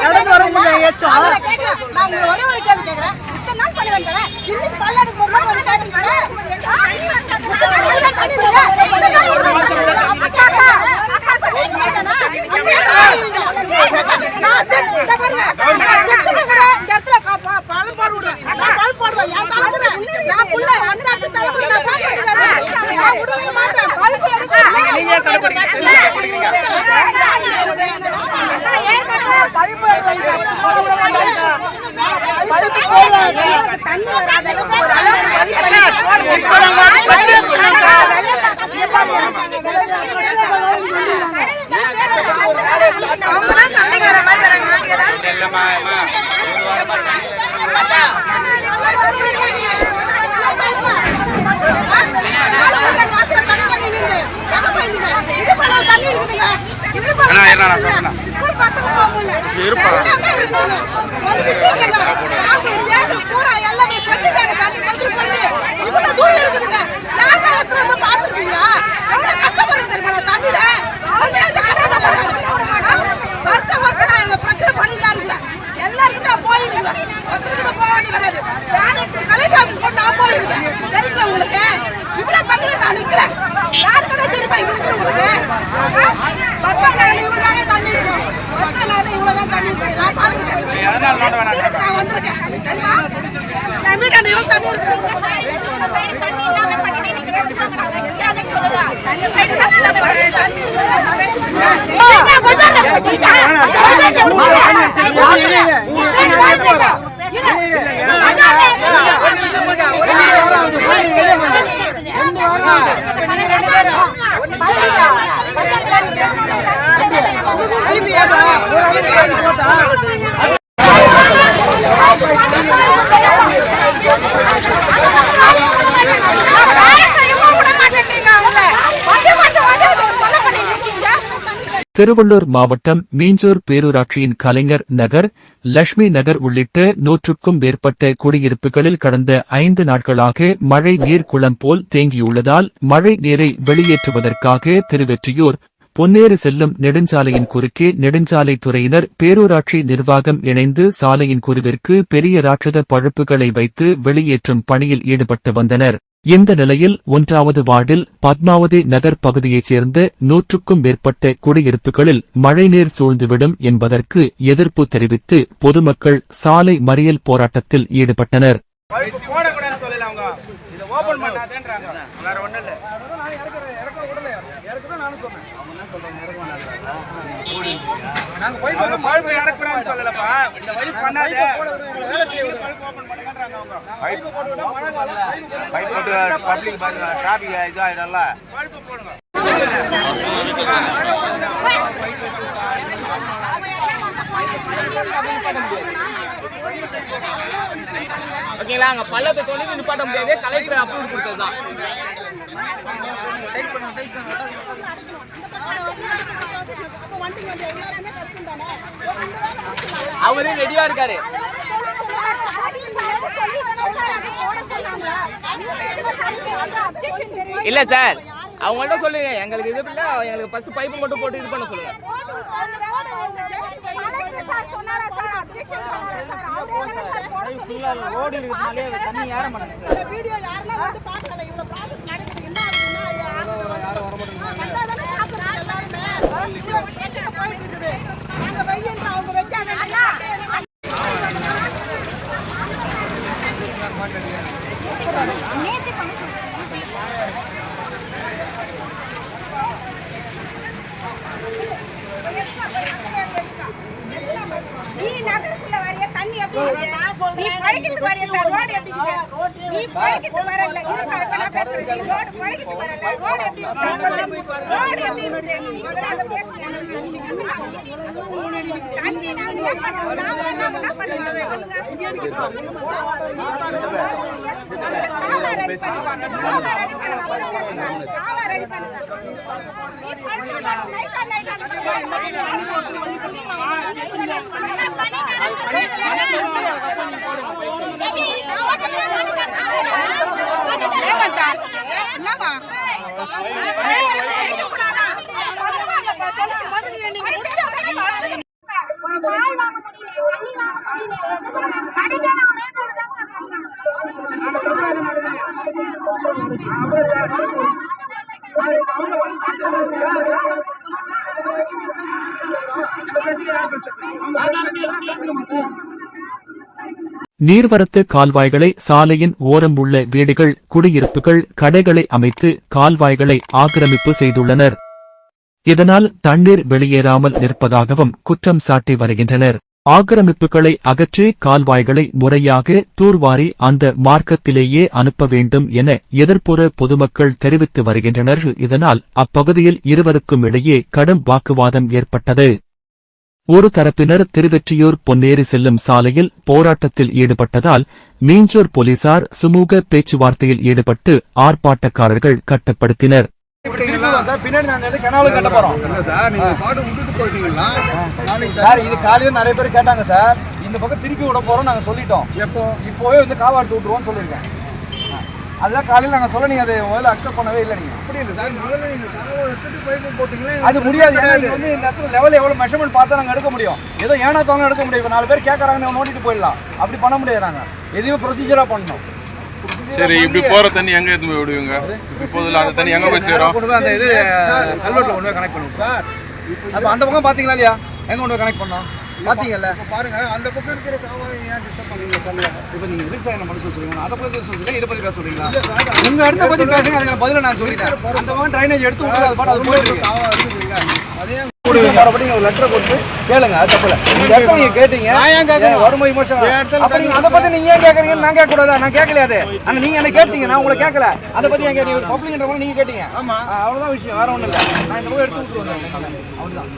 இடம் நான் உங்களை போடுவேன். என் தலைமுறை. நான் புள்ள, அந்த தலைமுறை நான் பார்க்க மாட்டேன். பல்பு எடுக்க- அவங்க தான் சண்டைக்கு வர மாதிரி வராங்க ஏதாவது அண்ணா இருண்ணா நான் சொல்றேன் இருப்பா ஒரு விஷயம் இல்லைங்க. நாங்க தேடி பூரா எல்லாமே கட்டிட்டாங்க தண்ணி பதில் பண்ணி. இவ்வளவு தூரம் இருக்குதுங்க. யாரா ஒருத்தர் வந்து பார்த்திருக்கீங்களா? எவ்வளவு கஷ்டப்படுறது தெரியுமா தண்ணியில? கொஞ்ச நேரத்துக்கு கஷ்டப்படுறாங்க. ஆ? வருஷம் வருஷம் நான் இந்த பிரச்சனை பண்ணிட்டு தான் இருக்கிறேன். எல்லாருக்கும் நான் போயிருக்கிறேன். ஒருத்தர் கூட போகாது கிடையாது. நான் எடுத்து கலெக்டர் ஆபீஸ் கூட நான் போயிருக்கேன். தெரியுங்களா உங்களுக்கு? இவ்வளவு தண்ணியில நான் நிக்கிறேன். யாருக்குமே தெரியுமா இங்க தண்ணி. திருவள்ளூர் மாவட்டம் மீஞ்சூர் பேரூராட்சியின் கலைஞர் நகர் லட்சுமி நகர் உள்ளிட்ட நூற்றுக்கும் மேற்பட்ட குடியிருப்புகளில் கடந்த ஐந்து நாட்களாக மழை நீர் குளம் போல் தேங்கியுள்ளதால் மழை நீரை வெளியேற்றுவதற்காக திருவெற்றியூர் பொன்னேறு செல்லும் நெடுஞ்சாலையின் குறுக்கே நெடுஞ்சாலை துறையினர் பேரூராட்சி நிர்வாகம் இணைந்து சாலையின் குருவிற்கு பெரிய ராட்சத பழுப்புகளை வைத்து வெளியேற்றும் பணியில் ஈடுபட்டு வந்தனர். இந்த நிலையில் ஒன்றாவது வார்டில் பத்மாவதி நகர் பகுதியைச் சேர்ந்த நூற்றுக்கும் மேற்பட்ட குடியிருப்புகளில் மழைநீர் சூழ்ந்துவிடும் என்பதற்கு எதிர்ப்பு தெரிவித்து பொதுமக்கள் சாலை மறியல் போராட்டத்தில் ஈடுபட்டனர். நாங்க பைப்பு வந்து பைப்பு சொல்லலப்பா. இந்த வழி பண்ணாதே. பைப் போட்டு பப்ளிக் ஓகேங்களா அங்க பள்ளத்தை தொழில் நிப்பாட்ட முடியாது. கலெக்டர் அப்ரூவ் கொடுத்தது தான். அவரே ரெடியா இருக்காரு. இல்ல சார் அவங்கள்ட்ட சொல்லுங்க எங்களுக்கு இது இல்ல எங்களுக்கு ஃபர்ஸ்ட் பைப்பு மட்டும் போட்டு இது பண்ண சொல்லுங்க வீடியோ வந்து பார்க்கல இவ்வளவு ப்ராசஸ் நடக்குது என்ன ஆகுதுன்னா யாரும் வர எல்லாருமே இவ்வளவு பிரச்சனை போயிட்டு இருக்குது நாங்க வெய்யன்ற அவங்க வச்சாங்க நீ நகரத்துல வரைய தண்ணி எப்படி இருக்கு? நீ பழகிட்டு வரைய ரோடு எப்படி இருக்கு? நீ பழகிட்டு வரல. இருப்பா இப்ப நான் பேசுறேன். நீ ரோடு பழகிட்டு வரல. ரோடு எப்படி ரோடு எப்படி முதல்ல அதை பேசுங்க. தண்ணி நாங்க என்ன பண்றோம் நாங்க என்ன பண்ணுவோம் சொல்லுங்க. காவா ரெடி பண்ணுங்க. காவா ரெடி பண்ணுங்க. அப்புறம் பேசுங்க. காவா ரெடி பண்ணுங்க. நீ பழகிட்டு ஒரு பால் வாங்க. முடியல தண்ணி வாங்க முடியல எது கூட கிடைக்கல நீர்வரத்து கால்வாய்களை சாலையின் ஓரம் உள்ள வீடுகள் குடியிருப்புகள் கடைகளை அமைத்து கால்வாய்களை ஆக்கிரமிப்பு செய்துள்ளனர். இதனால் தண்ணீர் வெளியேறாமல் நிற்பதாகவும் குற்றம் சாட்டி வருகின்றனர். ஆக்கிரமிப்புகளை அகற்றி கால்வாய்களை முறையாக தூர்வாரி அந்த மார்க்கத்திலேயே அனுப்ப வேண்டும் என எதிர்ப்புற பொதுமக்கள் தெரிவித்து வருகின்றனர். இதனால் அப்பகுதியில் இருவருக்கும் இடையே கடும் வாக்குவாதம் ஏற்பட்டது. ஒரு தரப்பினர் திருவெற்றியூர் பொன்னேரி செல்லும் சாலையில் போராட்டத்தில் ஈடுபட்டதால் மீஞ்சூர் போலீசார் சுமூக பேச்சுவார்த்தையில் ஈடுபட்டு ஆர்ப்பாட்டக்காரர்கள் கட்டுப்படுத்தினர். நிறைய பேர் கேட்டாங்க சார். இந்த பக்கம் திருப்பி விட போறோம் நாங்க சொல்லிட்டோம். எப்போ? இப்போவே வந்து காவாடுத்து விட்டுருவோம்னு சொல்லியிருக்கேன். ஆ. அதுதான் காலையில நாங்க சொல்ல நீங்க அதை முதல்ல அக்செப்ட் பண்ணவே இல்லை நீங்க அப்படி இல்லை சார் முதல்ல நீங்க தகவல் எடுத்துட்டு போயிட்டு போட்டீங்களே அது முடியாது. ஏன்னா வந்து இந்த இடத்துல லெவல் எவ்வளவு மெஷர்மெண்ட் பார்த்தா நாங்க எடுக்க முடியும். ஏதோ ஏனா தாங்க எடுக்க முடியும். இப்ப நாலு பேர் கேட்கறாங்க நோண்டிட்டு போயிடலாம். அப்படி பண்ண முடியாது நாங்க எதையுமே ப்ரொசீஜரா பண்ணணும். சரி இப்படி போற தண்ணி எங்க எடுத்து போய் விடுவீங்க? இப்படி போதில்ல அந்த தண்ணி எங்க போய் சேரும்? கொண்டு போய் அந்த இது கல்வெட்டில் கொண்டு போய் கனெக்ட் பண்ணுவோம். சார் அப்ப அந்த பக்கம் பாத்தீங்களா இல்லையா? எங்க கொண்டு போய் கனெக்ட் பண்ணோம்? பாத்தீங்கல்ல பாருங்க அந்த பக்கம் இருக்கிற காவாய் ஏன் டிஸ்டர்ப் பண்ணீங்க சொல்லுங்க இப்போ நீங்க எதுக்கு சார் என்ன பண்ண சொல்றீங்க? அதை பத்தி சொல்றீங்க இதை பத்தி பேச சொல்றீங்களா? உங்க இடத்த பத்தி பேசுங்க அதுக்கு பதில நான் சொல்லிட்டேன். அந்த மாதிரி ட்ரைனேஜ் எடுத்து விட்டு அது பாட்டு அது போயிட்டு அதே ஒரு லெட்டர் கொடுத்து கேளுங்க அது தப்புல நீங்க கேட்டீங்க ஏன் வறுமை விமர்சனம். அதை பத்தி நீங்க ஏன் கேக்குறீங்கன்னு நான் கேட்க கூடாதா நான் கேட்கல அது. ஆனா நீங்க என்ன கேட்டீங்க நான் உங்களை கேட்கல. அதை பத்தி ஏன் கேட்டீங்க? பப்ளிக்ன்ற நீங்க கேட்டீங்க. அவ்வளவுதான் விஷயம் வேற ஒண்ணும் இல்ல. நான் இந்த போய் எடுத்து விட்டுருவேன். அவ்வளவுதான்.